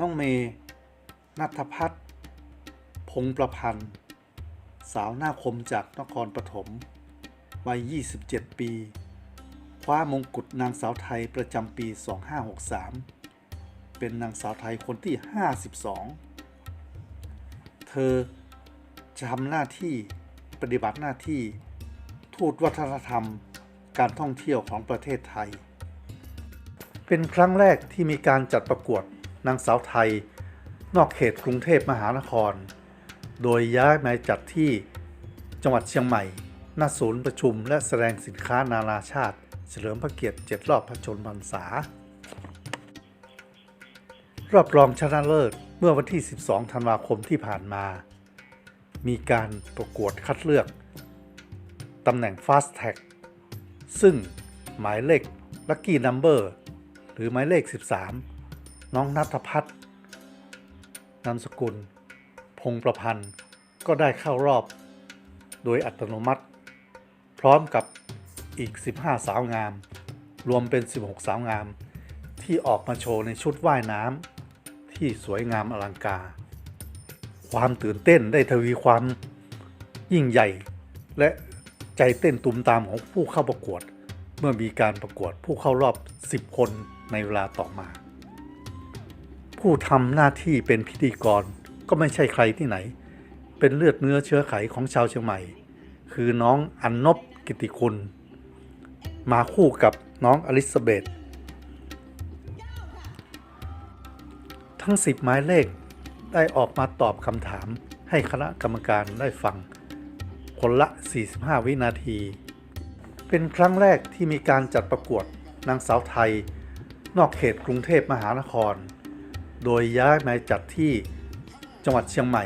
น้องเมย์นัทพัฒน์พงประพันธ์ สาวหน้าคมจากนครปฐมวัย 27 ปี คว้ามงกุฎนางสาวไทยประจำปี 2563 เป็นนางสาวไทยคนที่ 52 เธอจะทำหน้าที่ปฏิบัติหน้าที่ทูตวัฒนธรรมการท่องเที่ยวของประเทศไทย เป็นครั้งแรกที่มีการจัดประกวด นางสาวไทย นอกเขตกรุงเทพมหานคร โดยย้ายมาจัดที่จังหวัดเชียงใหม่ ณ ศูนย์ประชุมและแสดงสินค้านานาชาติ เฉลิมพระเกียรติ7รอบพระชนมพรรษารอบรองชนะเลิศเมื่อวันที่ 12 ธันวาคมที่ผ่านมา มีการประกวดคัดเลือกตำแหน่ง Fast Tag ซึ่งหมายเลข Lucky Number หรือหมายเลข 13 น้องนัทพัฒน์นามสกุล พงประพันธ์ ก็ได้เข้ารอบ โดยอัตโนมัติ พร้อมกับอีก 15 สาวงาม รวมเป็น 16 สาวงาม ที่ออกมาโชว์ในชุดว่ายน้ำที่สวยงามอลังการความตื่นเต้นได้ทวีความยิ่งใหญ่ และใจเต้นตุมตามของผู้เข้าประกวด เมื่อมีการประกวดผู้เข้ารอบ 10 คนในเวลาต่อมา ผู้ทำหน้าที่เป็นพิธีกรก็ไม่ใช่ใครที่ไหน เป็นเลือดเนื้อเชื้อไขของชาวเชียงใหม่ คือน้องอันนบกิติคุณ มาคู่กับน้องอลิซาเบธทั้ง10หมายเลขได้ออกมาตอบคำถามให้คณะกรรมการได้ฟัง คนละ 45 วินาที เป็นครั้งแรกที่มีการจัดประกวดนางสาวไทย นอกเขตกรุงเทพมหานคร โดยย้ายมาจัดที่จังหวัดเชียงใหม่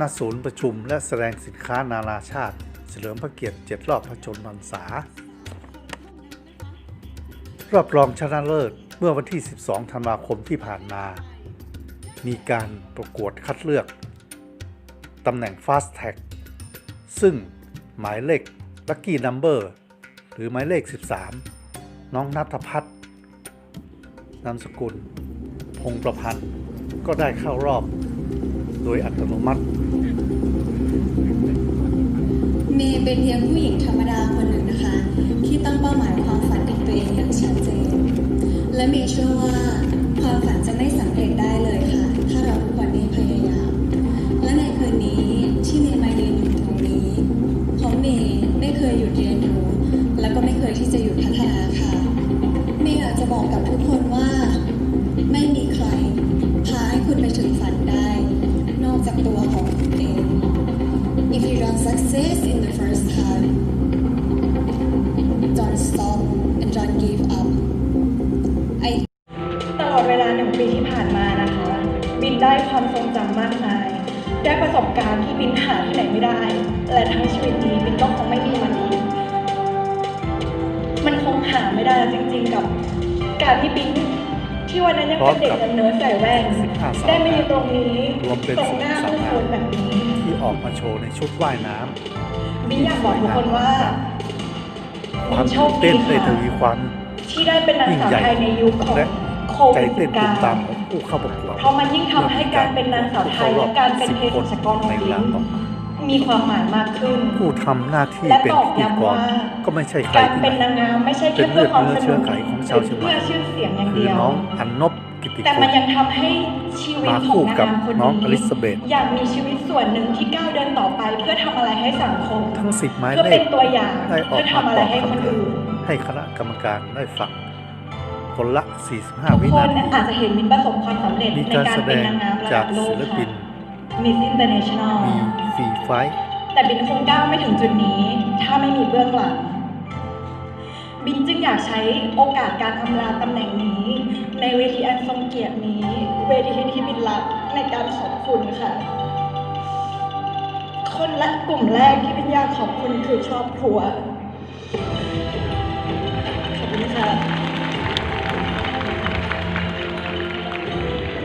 ณ ศูนย์ประชุมและแสดงสินค้านานาชาติ เฉลิมพระเกียรติ 7 รอบพระชนมพรรษา รอบรองชนะเลิศเมื่อวันที่ 12 ธันวาคมที่ผ่านมา มีการประกวดคัดเลือกตำแหน่ง Fast Tag ซึ่งหมายเลข Lucky Number หรือหมายเลข 13 น้องนัทพัฒน์นามสกุล พงประพันธ์ ก็ได้เข้ารอบโดยอัตโนมัติ เมย์เป็นเพียงผู้หญิงธรรมดาคนหนึ่งนะคะ ที่ตั้งเป้าหมายความฝันของตัวเองอย่างชัดเจนและเมย์เชื่อว่า don't success in the first time, don't stop and don't give up. I ตลอดเวลาหนึ่งปีที่ผ่านมานะคะ บินได้ความทรงจำมากมาย ได้ประสบการณ์ที่บินหาที่ไหนไม่ได้ และทั้งชีวิตนี้บินก็คงไม่มีมันอีกมันคงหาไม่ได้แล้วจริงๆกับการที่บินที่วันนั้นยังเป็นเด็กเนิร์ดใส่แว่น15สาวได้มาอยู่ตรงนี้รวมเป็นตรงหน้า16สาวผู้งามคนแบบนี้ที่ ออกมาโชว์ในชุดว่ายน้ำบินอยากบอกทุกคนว่าความโชตื่คนดีเต้นได้ทค่ะวีความที่ได้เป็นนางยิ่งสาวใหญ่ไทยในยุคของและโคใจวิดเต้นตุมตาม19ของผู้เข้าประกวดเพราะมันยิ่งทำให้การเป็นนางสาวไทยและการเป็นเภสัชกรขในองเวบิลานต่อมามีความหมายมากขึ้น ผู้ทำหน้าที่และเป็นตอกพิธีกย้ำรว่าก็ไม่ใช่ใครการที่เป็นไหนนางงามไม่ใช่เป็แค่นเลืเพื่ออดความเนื้สอเชื้นุอกไขของชาวเชียงใหม่เพื่อชื่อเสียงอย่างคือเดียวน้องอันนบ กิติแต่คุมันณยังทำให้ชีวิตมาขคู่องนางกับงามคนน้องอลินี้ซาเบธอยากมีชีวิตส่วนหนึ่งที่ก้าวเดินต่อไป เพื่อทำอะไรให้สังคม ทั้งสิบหมายเพื่อเลเป็ขนตัวอย่างได้ออเพื่กอมาทำอะไรตอบให้คนคำถามอื่น ให้คณะกรรมการได้ฟังคนละ ทุ45 กวิคนานทีอาจจะเห็นมินประสบความสำเร็จมีในการการแสดเป็นงนางงามระจาดักบโลศิกลปิค่ะน Miss International มีฟรีไฟท์แต่บินคงก้าวไม่ถึงจุดนี้ ถ้าไม่มีเบื้องหลัง บินจึงอยากใช้โอกาสการอำลาตำแหน่งนี้ ในเวทีอันทรงเกียรตินี้ เวทีที่บินรักในการขอบคุณค่ะ คนและกลุ่มแรกที่บินอยากขอบคุณคือครอบครัว ขอบคุณค่ะ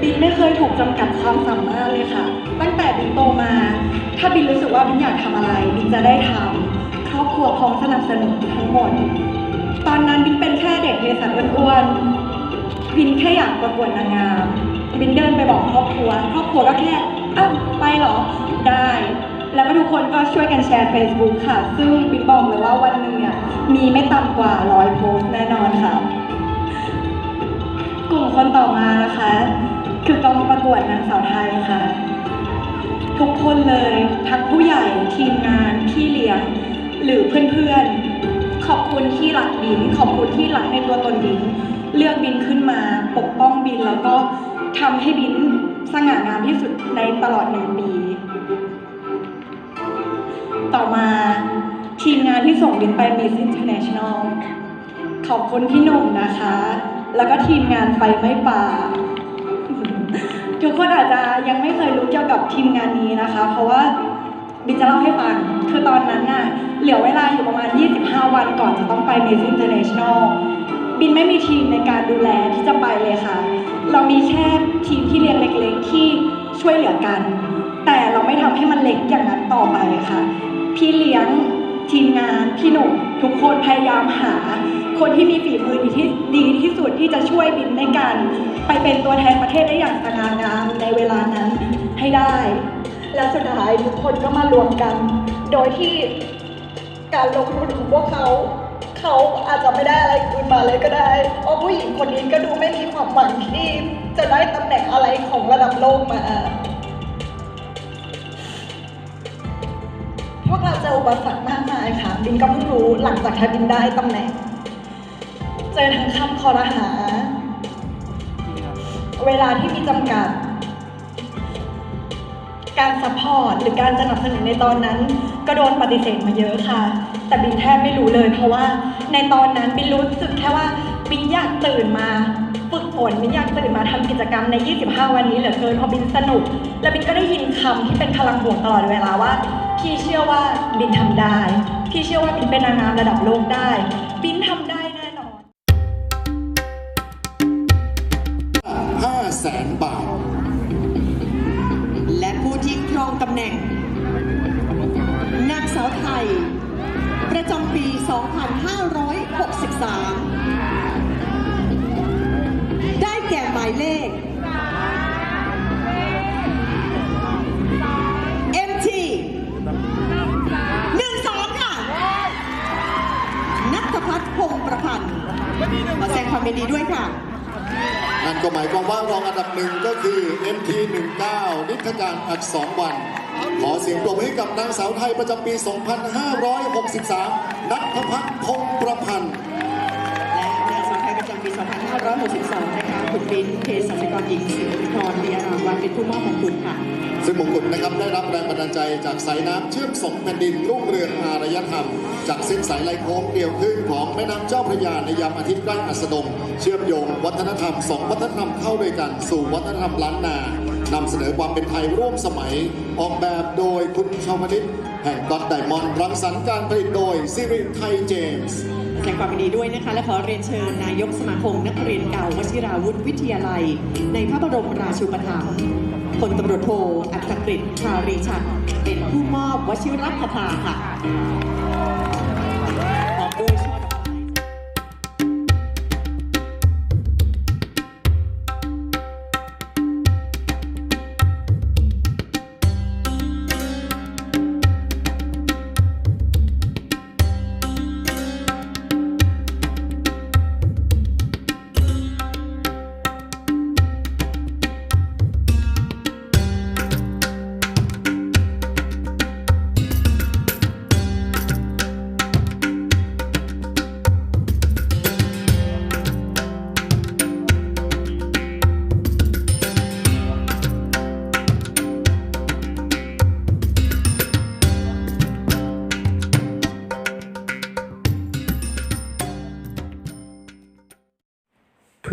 บินไม่เคยถูกจำกัดความสามารถเลยค่ะ ตั้งแต่บินโตมา ถ้าบินรู้สึกว่าบินอยากทำอะไรบินจะได้ทำครอบครัวพร้อมสนับสนุนทั้งหมด ตอนนั้นบินเป็นแค่เด็กเภสัชอ้วนๆบินแค่อยากประกวดนางงามบินเดินไปบอกครอบครัว ครอบครัวก็แค่อ้าวไปหรอ ได้ แล้วก็ทุกคนก็ช่วยกันแชร์ Facebook ค่ะ ซึ่งบินบอกเลยว่าวันหนึ่งเนี่ยมีไม่ต่ำกว่าร้อยโพสต์แน่นอนค่ะ กลุ่มคนต่อมานะคะ คือกองประกวดนางสาวไทยค่ะ ทุกคนเลยทั้งผู้ใหญ่ทีมงานพี่เลี้ยงหรือเพื่อนๆ ขอบคุณที่รักบิน ขอบคุณที่รักในตัวตนบิน เลือกบินขึ้นมาปกป้องบินแล้วก็ทำให้บินสง่างามที่สุดในตลอดหนึ่งปี ต่อมาทีมงานที่ส่งบินไป Miss International ขอบคุณพี่หนุ่มนะคะ แล้วก็ทีมงานไฟไม่ป่า ทุกคนอาจจะยังไม่เคยรู้เกี่ยวกับทีมงานนี้นะคะ เพราะว่าบินจะเล่าให้ฟัง คือตอนนั้นน่ะ เหลือเวลาอยู่ประมาณ 25 วันก่อนจะต้องไป Miss International บินไม่มีทีมในการดูแลที่จะไปเลยค่ะ เรามีแค่ทีมที่เรียนเล็กๆ ที่ช่วยเหลือกัน แต่เราไม่ทำให้มันเล็กอย่างนั้นต่อไปค่ะ พี่เลี้ยงทีมงานพี่หนุ่มทุกคนพยายามหา คนที่มีฝีมือดีที่ดีที่สุดที่จะช่วยบินในการไปเป็นตัวแทนประเทศได้อย่างสง่างามในเวลานั้นให้ได้ แล้วสุดท้ายทุกคนก็มารวมกัน โดยที่ การลงทุนของพวกเขา เขาอาจจะไม่ได้อะไรคืนมาเลยก็ได้เพราะผู้หญิงคนนี้ก็ดูไม่มีความหวังที่จะได้ตำแหน่งอะไรของระดับโลกมา พวกเราเจออุปสรรคมากมายค่ะ บินก็เพิ่งรู้หลังจากที่บินได้ตำแหน่ง เจอทั้งคำคอรหา เวลาที่มีจำกัด การซัพพอร์ตหรือการสนับสนุนในตอนนั้น ก็โดนปฏิเสธมาเยอะค่ะ แต่บินแทบไม่รู้เลย เพราะว่าในตอนนั้นบินรู้สึกแค่ว่าบินอยากตื่นมาฝึกฝนบินอยากตื่นมาทำกิจกรรมใน 25 วันนี้เหลือเกินเพราะบินสนุก และบินก็ได้ยินคำที่เป็นพลังบวกตลอดเวลาว่าพี่เชื่อว่าบินทำได้ พี่เชื่อว่าบินเป็นนางงามระดับโลกได้ บินทำได้แน่นอน5แสนบาท งตำแหน่ง นางสาวไทย ประจำปี 2563 วามว่ารองอันดับหนึ่งก็คือ MT19 นิทการอักษรวัน ขอเสียงปรบมือให้กับนางสาวไทยประจำปี 2563 นัทพัฒน์พงประพันธ์ และนางสาวไทยประจำปี 2562 นะคะ คุณบินเภสัชกรหญิงสิริพรเดียรามวันเป็นผู้มอบของคุณค่ะ ซึ่งมงกุฎนะครับได้รับแรงบันดาลใจจากสายน้ำเชื่อมสองแผ่นดินรุ่งเรืองอารยธรรม จากเส้นสายไหลโค้งเดียวขึ้นของแม่น้ำเจ้าพระยาในยามอาทิตย์ใกล้อัสดง เชื่อมโยงวัฒนธรรมสองวัฒนธรรมเข้าด้วยกันสู่วัฒนธรรมล้านนานำเสนอความเป็นไทยร่วมสมัย ออกแบบโดยคุณชาวนิตแห่งก็อดไดมอนด์รังสรรค์การผลิตโดยซิริไทยเจมส์แสดงความยินดีด้วยนะคะ และขอเรียนเชิญนายกสมาคมนักเรียนเก่าวชิราวุธวิทยาลัย ในพระบรมราชูปถัมภ์ ลตำรวจโทอัศกฤษชารีชัดเป็นผู้มอบวชิรคถาค่ะ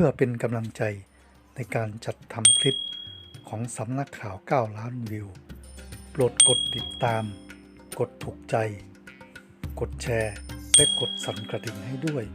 พื่อเป็นกำลังใจในการจัดทำคลิปของสำนักข่าว 9 ล้านวิว โปรดกดติดตาม กดถูกใจ กดแชร์ และกดสั่นกระดิ่งให้ด้วย